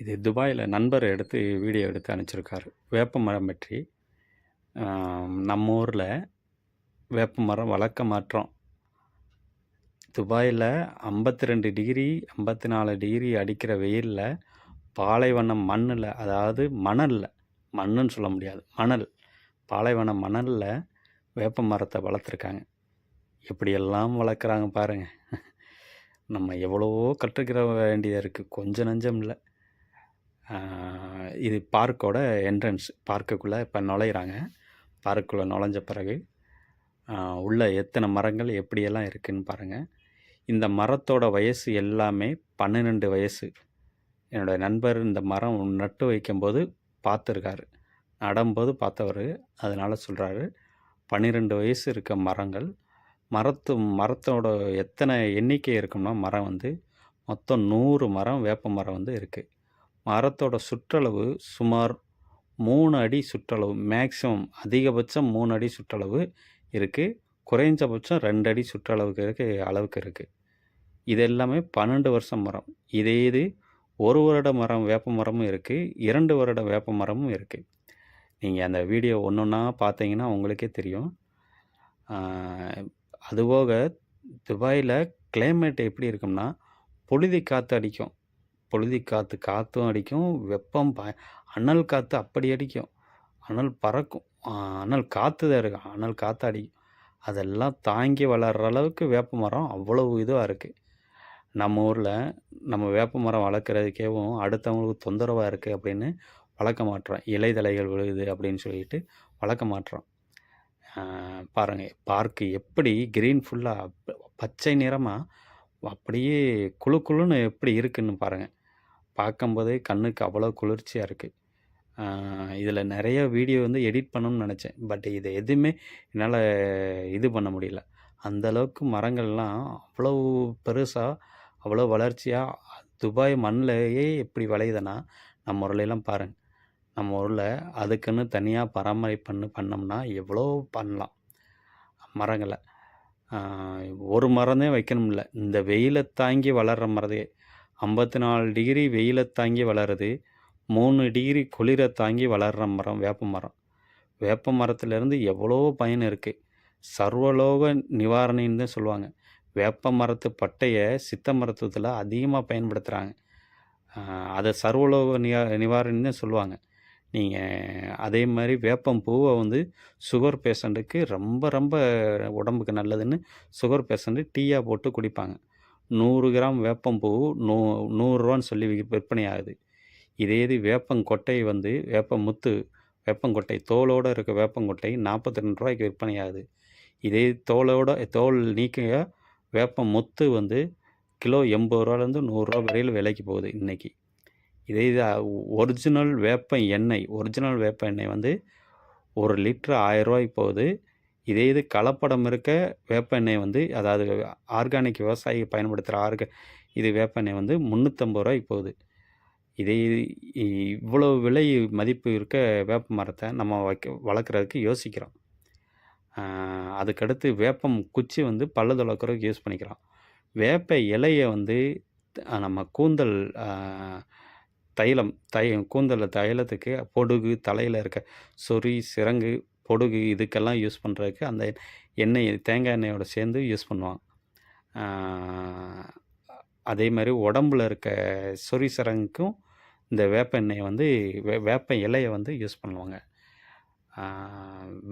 இது துபாயில் நண்பர் எடுத்து வீடியோ எடுத்து அனுப்பிச்சிருக்காரு. வேப்ப மரம் பற்றி. நம்ம ஊரில் வேப்ப மரம் வளர்க்க மாற்றோம் துபாயில் ஐம்பத்தி ரெண்டு டிகிரி, 54 டிகிரி அடிக்கிற வெயிலில் பாலைவனம் மண்ணில் அதாவது மணலில் மண்ணுன்னு சொல்ல முடியாது. மணல். பாலைவன மணலில் வேப்ப மரத்தை வளர்த்துருக்காங்க. எப்படியெல்லாம் வளர்க்குறாங்க பாருங்கள் நம்ம எவ்வளவோ கற்றுக்கிற வேண்டியதாக இருக்குது கொஞ்சம் நஞ்சம் இல்லை இது பார்க்கோட என்ட்ரன்ஸ். பார்க்குக்குள்ளே இப்போ நுழையிறாங்க. பார்க்குள்ளே நுழைஞ்ச பிறகு, உள்ள எத்தனை மரங்கள் எப்படியெல்லாம் இருக்குதுன்னு பாருங்கள் இந்த மரத்தோட வயசு எல்லாமே 12 வயசு. என்னோட நண்பர் இந்த மரம் நட்டு வைக்கும்போது பார்த்துருக்காரு. நடும்போது பார்த்தவர் அதனால் சொல்கிறாரு பன்னிரெண்டு வயசு இருக்க மரங்கள். மரத்து மரத்தோட எத்தனை எண்ணிக்கை இருக்கும்னா, மரம் வந்து மொத்தம் நூறு மரம் வேப்ப மரம் வந்து இருக்குது மரத்தோட சுற்றளவு சுமார் மூணு அடி சுற்றளவு. மேக்ஸிமம் அதிகபட்சம் மூணு அடி சுற்றளவு இருக்குது குறைஞ்சபட்சம் ரெண்டு அடி சுற்றளவுக்கு இருக்கு அளவுக்கு இருக்குது இது எல்லாமே 12 வருஷம் மரம். இதே இது ஒரு வருட மரம் வேப்ப மரமும் இருக்குது இரண்டு வருட வேப்ப மரமும் இருக்குது நீங்கள் அந்த வீடியோ ஒன்று ஒன்றா பார்த்தீங்கன்னா உங்களுக்கே தெரியும். அதுபோக துபாயில் கிளைமேட் எப்படி இருக்கும்னா, புழுதி காற்று அடிக்கும். பொழுதி காற்று காற்றும் அடிக்கும். வெப்பம் ப அனல் காற்று அப்படி அடிக்கும். அனல் பறக்கும். அனல் காற்று தான் இருக்கும் அனல் காற்று அடிக்கும். அதெல்லாம் தாங்கி வளர்கிற அளவுக்கு வேப்ப மரம் அவ்வளவு இதுவாக இருக்குது நம்ம ஊரில் நம்ம வேப்ப மரம் வளர்க்குறதுக்கேவும் அடுத்தவங்களுக்கு தொந்தரவாக இருக்குது அப்படின்னு வளர்க்க மாட்டோம் இலை தழைகள் விழுகுது அப்படின்னு சொல்லிட்டு வளர்க்க மாட்டோம் பாருங்கள் பார்க்கு எப்படி க்ரீன் ஃபுல்லாக பச்சை நிறமாக அப்படியே குளு குளுன்னு எப்படி இருக்குன்னு பாருங்கள் பார்க்கும்போதே கண்ணுக்கு அவ்வளோ குளிர்ச்சியாக இருக்குது இதில் நிறைய வீடியோ வந்து எடிட் பண்ணணும்னு நினச்சேன் பட் இது எதுவுமே என்னால் இது பண்ண முடியல. அந்த அளவுக்கு மரங்கள்லாம் அவ்வளவு பெருசாக அவ்வளோ வளர்ச்சியாக துபாய் மண்ணிலேயே எப்படி விளையுதுன்னா, நம்ம ஊர்லெலாம் பாருங்கள் நம்ம ஊரில் அதுக்குன்னு தனியாக பராமரிப்பு பண்ணு பண்ணோம்னா, எவ்வளோ பண்ணலாம். மரங்களை ஒரு மரம் தான் இந்த வெயிலை தாங்கி வளர்கிற மரதே 54 டிகிரி வெயிலை தாங்கி வளருது. மூணு டிகிரி குளிரை தாங்கி வளர்கிற மரம் வேப்ப மரம். வேப்ப மரத்துலேருந்து எவ்வளோ பயன் இருக்குது சர்வலோக நிவாரணின்னு தான் சொல்லுவாங்க. வேப்ப மரத்து பட்டையை சித்த மருத்துவத்தில் அதிகமாக பயன்படுத்துகிறாங்க அதை சர்வலோக நிவா நிவாரணின்னு தான் சொல்லுவாங்க. நீங்கள் அதே மாதிரி வேப்பம் பூவை வந்து சுகர் பேஷண்ட்டுக்கு ரொம்ப ரொம்ப உடம்புக்கு நல்லதுன்னு சுகர் பேஷண்ட்டு டீயாக போட்டு குடிப்பாங்க. நூறு கிராம் வேப்பம்பூ நூ நூறுரூவான்னு சொல்லி விற்பனை ஆகுது. இதே இது வேப்பங்கொட்டை வந்து வேப்பமுத்து வேப்பங்கொட்டை தோலோடு இருக்க வேப்பங்கொட்டை நாற்பத்தி ரெண்டு ரூபாய்க்கு விற்பனை ஆகுது. இதே தோலோட தோல் நீக்க வேப்பம் முத்து வந்து கிலோ எண்பது ரூபாலேருந்து நூறுரூவா வரையில் விலைக்கு போகுது இன்றைக்கி இதே இது ஒரிஜினல் வேப்ப எண்ணெய் ஒரிஜினல் வேப்ப எண்ணெய் வந்து ஒரு லிட்டர் ரூ. 1000 போகுது. இதே இது கலப்படம் இருக்க வேப்ப எண்ணெய் வந்து அதாவது ஆர்கானிக் விவசாயி பயன்படுத்துகிற ஆர்க இது வேப்ப எண்ணெய் வந்து முந்நூற்றம்பது ரூபாய் போகுது. இதே இது இவ்வளோ விலை மதிப்பு இருக்க வேப்ப மரத்தை நம்ம வைக்க வளர்க்குறதுக்கு யோசிக்கிறோம். அதுக்கடுத்து வேப்பம் குச்சி வந்து பல்லு துளக்கிறதுக்கு யூஸ் பண்ணிக்கிறோம். வேப்ப இலையை வந்து நம்ம கூந்தல் தைலம் தை கூந்தல் தைலத்துக்கு பொடுகு, தலையில் இருக்க சொறி, சிறங்கு பொடுகு இதுக்கெல்லாம் யூஸ் பண்ணுறதுக்கு அந்த எண்ணெய் தேங்காய் எண்ணெயோடு சேர்ந்து யூஸ் பண்ணுவான் அதே மாதிரி உடம்புல இருக்க சொறி, சரங்குக்கும் இந்த வேப்ப எண்ணெயை வந்து வே வேப்ப இலையை வந்து யூஸ் பண்ணுவாங்க.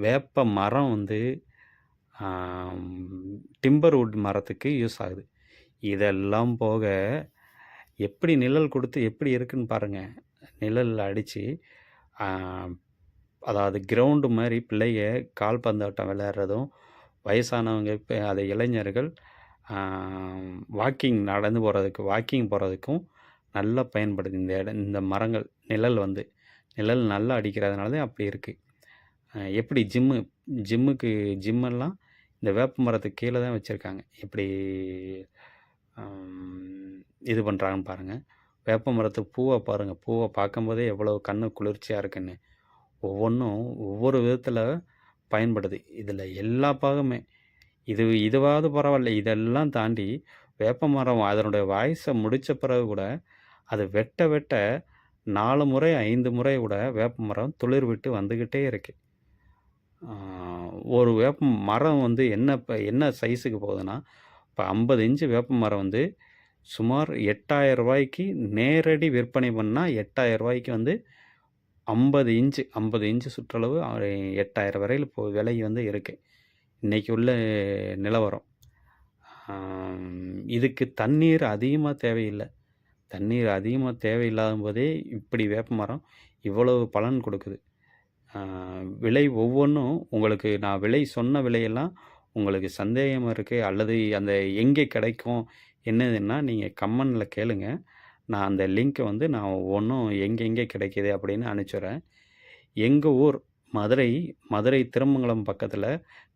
வேப்ப மரம் வந்து டிம்பர்வுட் டிம்பர் மரத்துக்கு யூஸ் ஆகுது. இதெல்லாம் போக எப்படி நிழல் கொடுத்து எப்படி இருக்குன்னு பாருங்கள் நிழல் அடித்து அதாவது கிரவுண்டு மாதிரி பிள்ளைக கால்பந்தாட்டம் விளையாடுறதும், வயசானவங்க இப்போ அது இளைஞர்கள் வாக்கிங் நடந்து போகிறதுக்கு வாக்கிங் போகிறதுக்கும் நல்லா பயன்படுது இந்த இடம் இந்த மரங்கள் நிழல் வந்து. நிழல் நல்லா அடிக்கிறதுனால தான் அப்படி இருக்குது எப்படி ஜிம்மு ஜிம்முக்கு ஜிம்மெல்லாம் இந்த வேப்ப மரத்துக்கு கீழே தான் வச்சுருக்காங்க எப்படி இது பண்ணுறாங்கன்னு பாருங்கள் வேப்ப மரத்து பூவை பாருங்கள் பூவை பார்க்கும்போதே எவ்வளோ கண்ணு குளிர்ச்சியாக இருக்குன்னு. ஒவ்வொன்றும் ஒவ்வொரு விதத்தில் பயன்படுது. இதில் எல்லா பாகமே இது இதுவாவது பரவாயில்ல இதெல்லாம் தாண்டி வேப்ப மரம் அதனுடைய வாய்ஸை முடித்த பிறகு கூட, அது வெட்ட வெட்ட நாலு முறை, ஐந்து முறை கூட வேப்பமரம் துளிர் விட்டு வந்துக்கிட்டே இருக்கு. ஒரு வேப்ப மரம் வந்து என்ன இப்போ என்ன சைஸுக்கு போகுதுன்னா, இப்போ ஐம்பது இன்ச்சு வேப்ப மரம் வந்து சுமார் எட்டாயிரம் ரூபாய்க்கு நேரடி விற்பனை பண்ணால் எட்டாயிரம் ரூபாய்க்கு வந்து ஐம்பது இன்ச்சு ஐம்பது இன்ச்சு சுற்றளவு எட்டாயிரம் வரையில் இப்போ விலை வந்து இருக்கு. இன்றைக்கி உள்ள நிலவரம். இதுக்கு தண்ணீர் அதிகமாக தேவையில்லை தண்ணீர் அதிகமாக தேவையில்லாத போதே இப்படி வேப்பமரம் இவ்வளவு பலன் கொடுக்குது. விலை ஒவ்வொன்றும் உங்களுக்கு நான் விலை சொன்ன விலையெல்லாம் உங்களுக்கு சந்தேகமாக இருக்குது அல்லது அந்த எங்கே கிடைக்கும் என்னதுன்னா, நீங்கள் கம்மனில் கேளுங்கள் நான் அந்த லிங்க்கை வந்து நான் ஒன்றும் எங்கெங்கே கிடைக்கிது அப்படின்னு அனுப்பிச்சுறேன் எங்கள் ஊர் மதுரை மதுரை திருமங்கலம் பக்கத்தில்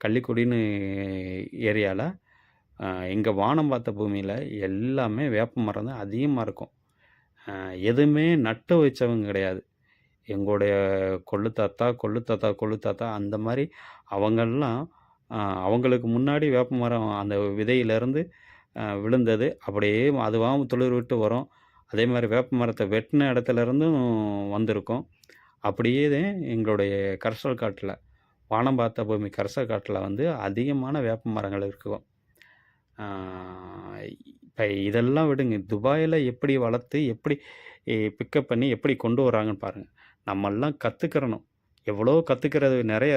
கள்ளிக்குடின்னு ஏரியாவில் எங்கள் வானம் பார்த்த பூமியில் எல்லாமே வேப்ப மரம் தான் அதிகமாக இருக்கும். எதுவுமே நட்டு வச்சவங்க கிடையாது. எங்களுடைய கொள்ளு தாத்தா, கொள்ளு தாத்தா, கொள்ளு தாத்தா அந்த மாதிரி அவங்கெல்லாம் அவங்களுக்கு முன்னாடி வேப்ப மரம் அந்த விதையிலேருந்து விழுந்தது. அப்படியே அதுவாகவும் துளிர் விட்டு வரும். அதே மாதிரி வேப்ப மரத்தை வெட்டின இடத்துலருந்தும் வந்திருக்கும். அப்படியே எங்களுடைய கரசல் காட்டில் வானம் பார்த்த பூமி கரசல் காட்டில் வந்து அதிகமான வேப்ப மரங்கள் இருக்கும். இப்போ இதெல்லாம் விடுங்க. துபாயில் எப்படி வளர்த்து, எப்படி பிக்கப் பண்ணி எப்படி கொண்டு வராங்கன்னு பாருங்கள் நம்மெல்லாம் கற்றுக்கிறணும் எவ்வளோ கற்றுக்கிறது நிறைய